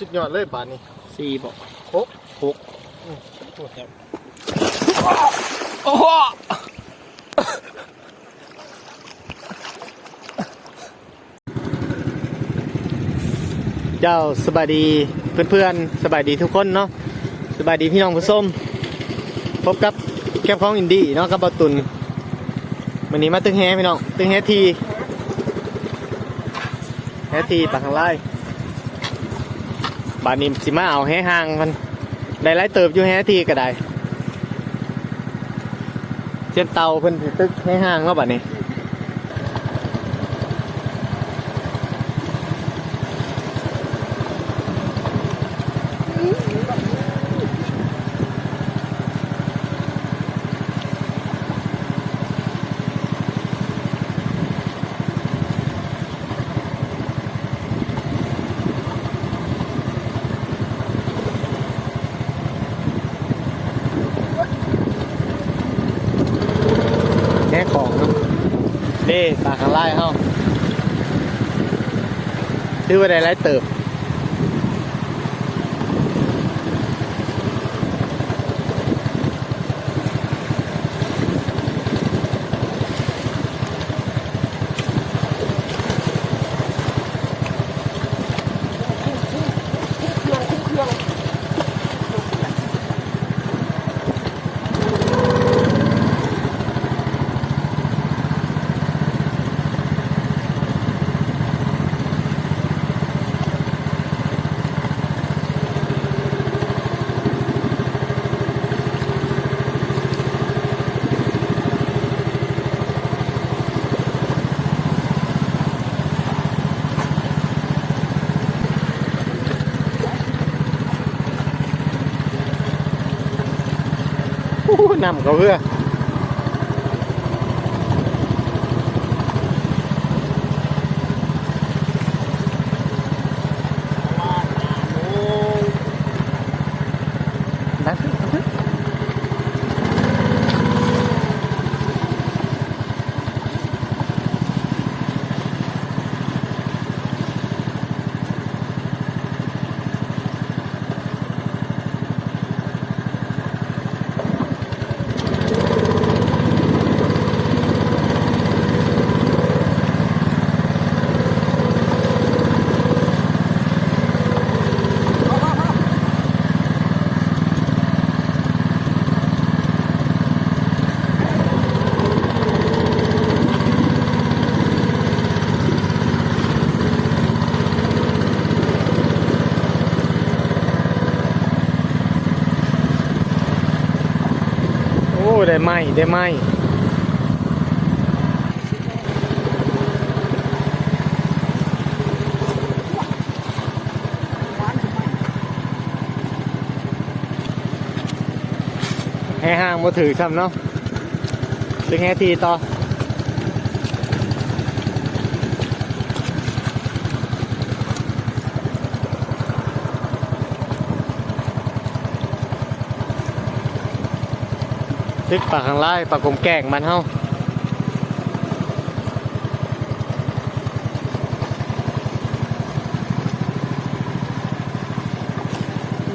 สุดยอดเลยบาทนี้สี่บอกครบหกอืมโอ้ครับโอ้โหเจ้าสบายดีเพื่อนๆสบายดีทุกคนเนาะสบายดีพี่น้องผู้ชมพบกับแคปของอินดี้เนาะกับบอตุนวันนี้มาตึงแฮพี่น้องตึงแฮทีแฮทีปากข้างไล่ บานนี้สิมาเอาแฮห่างมันได้ไล่เติบอยู่แฮทีก็ได้เช่นเตาเพิ่นตึกแฮห่างเนาะบัดนี้ แค่ของเนาะเด้ปาข้างล่างเฮาซื้อไว้ได้ไรเติบ อู้หูนำเได้ไหมได้ไหมให้ห้างมาถือซ้ำเนาะเป็นไงทีต่อ ตึกปลาข้างล่ปลากกลมแก่งมันเฮา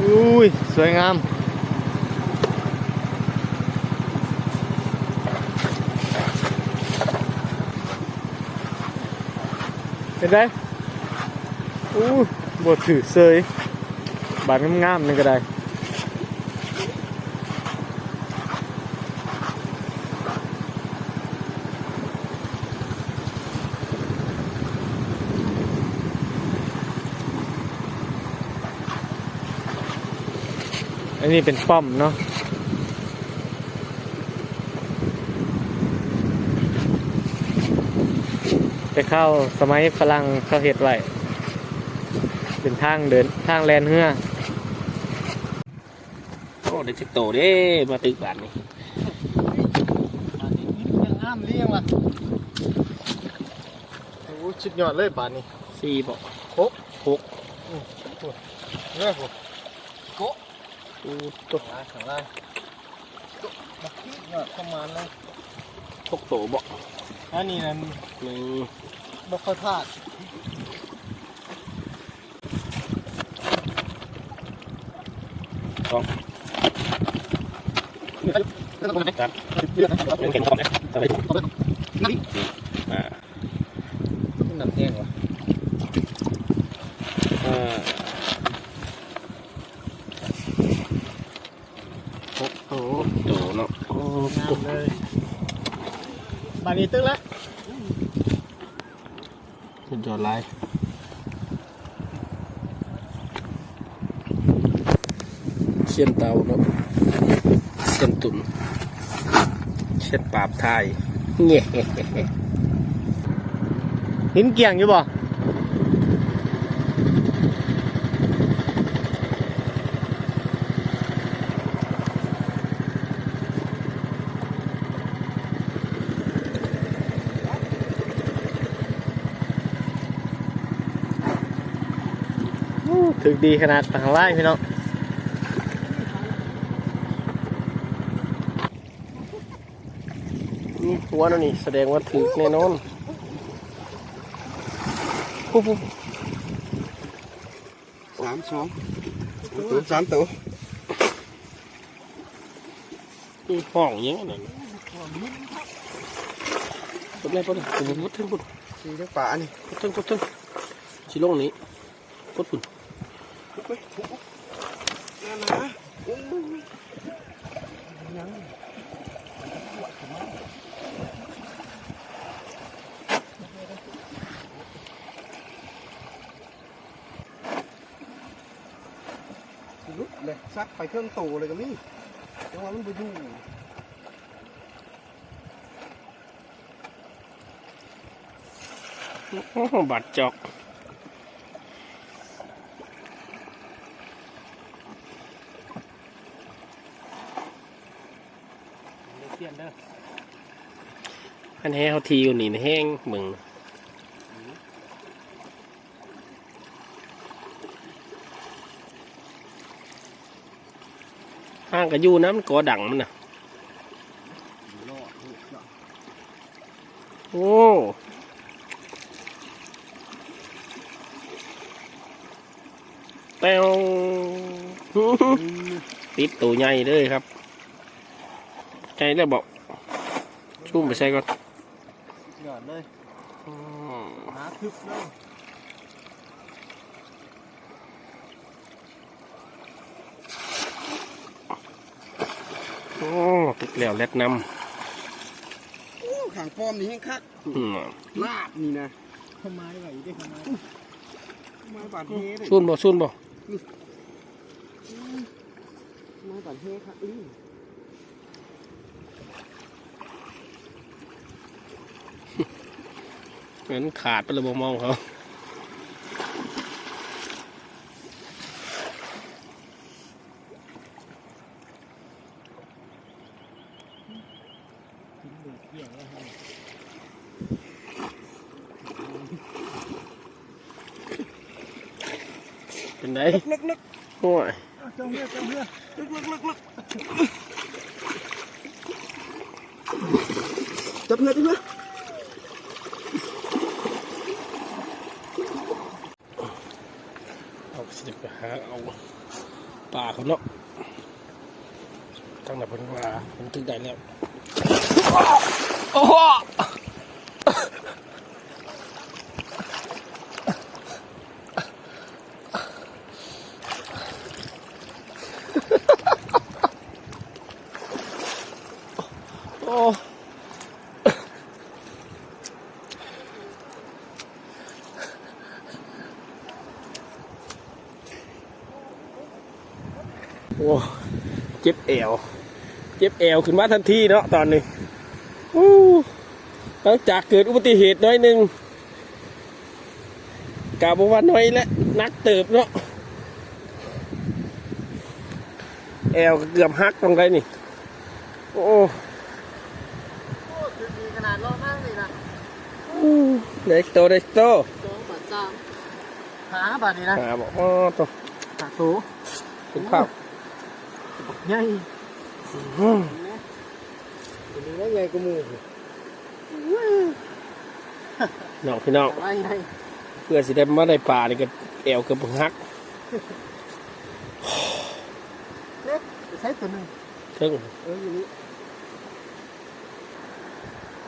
อุ้ย สวยงามเป็นไงอู้บทถือเซยบานงามๆนี่ก็ได้ อันนี้เป็นป้อมเนาะไปเข้าสมัยฝรั่งเขาเห็ดไว้เป็นทางเดินทางแลนเฮือโอ้เด็กจิกโตเด้มาตึกบานนี่ยังห้ามเลี้ยงว่ะโอ้ชุดยอดเลยบาทนี้สี่บอกครบหกเนี่ยผมโกะอู้ตัวหลายข้างล่างโกะบักกี้ยอดประมาณเลยหกโตบอกอันนี้นั่นหนึ่งบักข้าวทาดสองครับเป็นเข็มทองนะสบายอ่า น้ำแห้งวะ อ่า โอ้โห โตเนาะโอ้ งามเลยบานนี้ตึ้งแล้ว สุ ดยอดลายเชียนเตาเนาะเชียนตุนเชียนปราบไทยเงี้ยหินเกี่ยงอยู่บ่ ถึกดีขนาดทางไล่พี่น้องนี่หัวนั่นนี่แสดงว่าถือแน่นอนปุ๊บปุ๊บสามสองตัวสามตัวนี่ห้องอยังนั้นปุ๊บเลยปุ๊บเลยปุ๊บปุ๊บถึงปุ๊บสี่เจ้าป่านี่ปุ๊บถึงปุ๊บถึงชิลงนี้ปุ๊บปุ๊บ ลุกเลยซักไปเครื่องตู่เลยก็มีจังหวะมันไปอยู่โอ้โหบาดจอก เกี่ยงเด้อ อันแห้งเขาทีอยู่นี่นะแห้งมึงห้างกระยูน้ำกอดังมันน่ะโอ้แต้วติดตัวใหญ่เลยครับ ใจแล้วบอกชุ่มไปใส่ก่อนห ยอดเลยอืมหาทึบเลยโอ้ติดแล้วแลดน้โอ้ขางป้อมนี่แห้งคักำอืมลาบนี่นะทำไมไหวได้ทำไมไม้บาดเฮเลยชุ่นบ่ชุ่นบ่ไม้บาดเฮครับอื้อ เหมือนขาดไปเลยบ่มองเขาเกี่ยงแล้วให้เป็นไงลึกลึกโอ้ยเจ้าเพื่อเจ้าเพื่อลึกลึกลึกลึกจับเพื่อจับเพื่อ เอาสิไปหาเอา ป่าคนเนาะตั้งแต่พิ่นว่าผมถึงได้แล้วโอ้โห โอ้เจ็บแอว เจ็บแอวขึ้นมาทันทีเนาะตอนนี้อู้หลังจากเกิดอุบัติเหตุน้อยหนึ่งกาบว่าน้อยและนักเติบเนาะแอวก็เกือบหักตรงไรนี่ โอ้โอ้ถึกดีขนาดรอบมากเลยนะเด็กโตเด็กโตสองบาทสามหาบาทนี้นะหาบอกอ๋อตัวหาสูเป็นภาพ ใหญ่อืมตัวนี้แล้วใหญ่กว่าหมูน้องพี่น้องอะไรไงเพื่อสิได้มาได้ป่านี่ก็แอวเกือบหักช้ตัวหนึงถึงเอออยู่นี่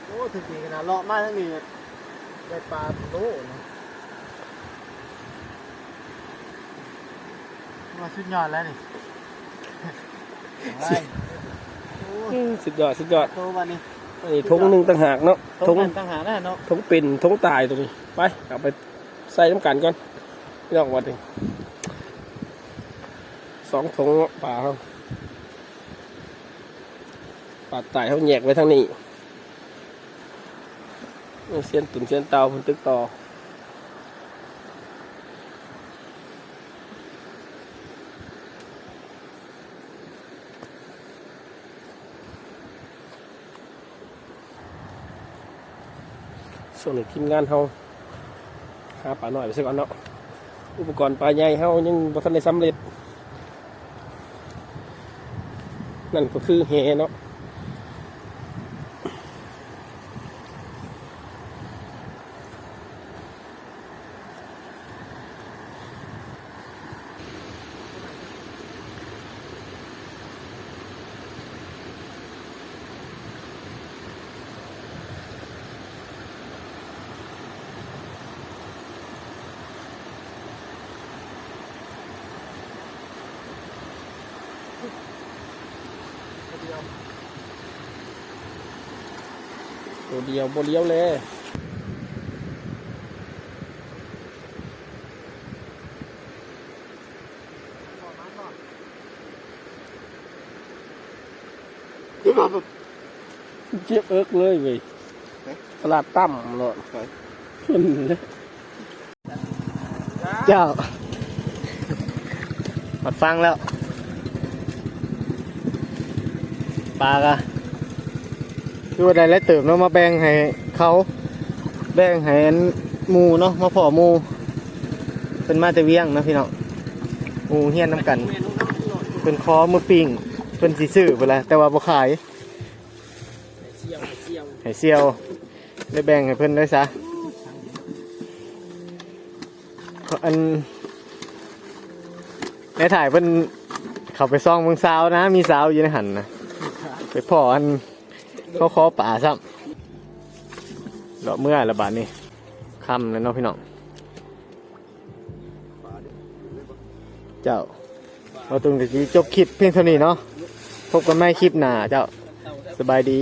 โอ้ถึงปีขนาดเลาะมาทั้งนี้ได้ปลาโตนะว่าสุดยอดแล้วนี่ไปโอ้ สุดยอดสุดยอดโตวันนี้อันนี้ทงหนึ่งต่างหากเนาะททงงเงินต่างหากนะเนาะทงเป็นทงตายตรงนี้ ไปเอาไปใส่น้ำกันก่อนพี่น้องวัดหนึ่งสองทงป่าเขาป่าตายเขาแยกไว้ทางนี้นี่เส้นตุ่นเส้นเตาเพิ่นตึกต่อ ส่วนนี้ทีมงานเขาหาปลาหน่อยไปสักก่อนเนาะอุปกรณ์ปลาใหญ่เขายังบ่ทันได้สำเร็จ นั่นก็คือแหเนาะ เดียวโบเลี้ยวเลยเจี๊ยบเอิกเลยเว้ยตลาดตั้มเลยไปมันเลยเจ้าหมดฟังแล้วปลากะ คือว่าได้แล้วเติมเนาะมาแบ่งให้เขาแบ่งให้หมูเนาะมาพอหมูเป็นมาแต่เวียงนะพี่น้องหมูเฮียนน้ำกันเป็นคอมือปิ่งเป็นสีซื้อไปแล้วแต่ว่าบ่ขายเสี่เสี่ยวให้เซียวได้แบ่งให้เพิ่อนได้ซะอันในถ่ายเพิ่นเขาไปซ่องเมืองสาวนะ มีสาวอยู่ในหันนะไปพออัน เขาขอป่าซ้ำเลาะเมื่อระบาดนี่ค่ำแล้วเนาะพี่น้องเจ้าเราตรงจะจบคลิปเพียงเท่านี้เนาะพบกันใหม่คลิปหน้าเจ้าสบายดี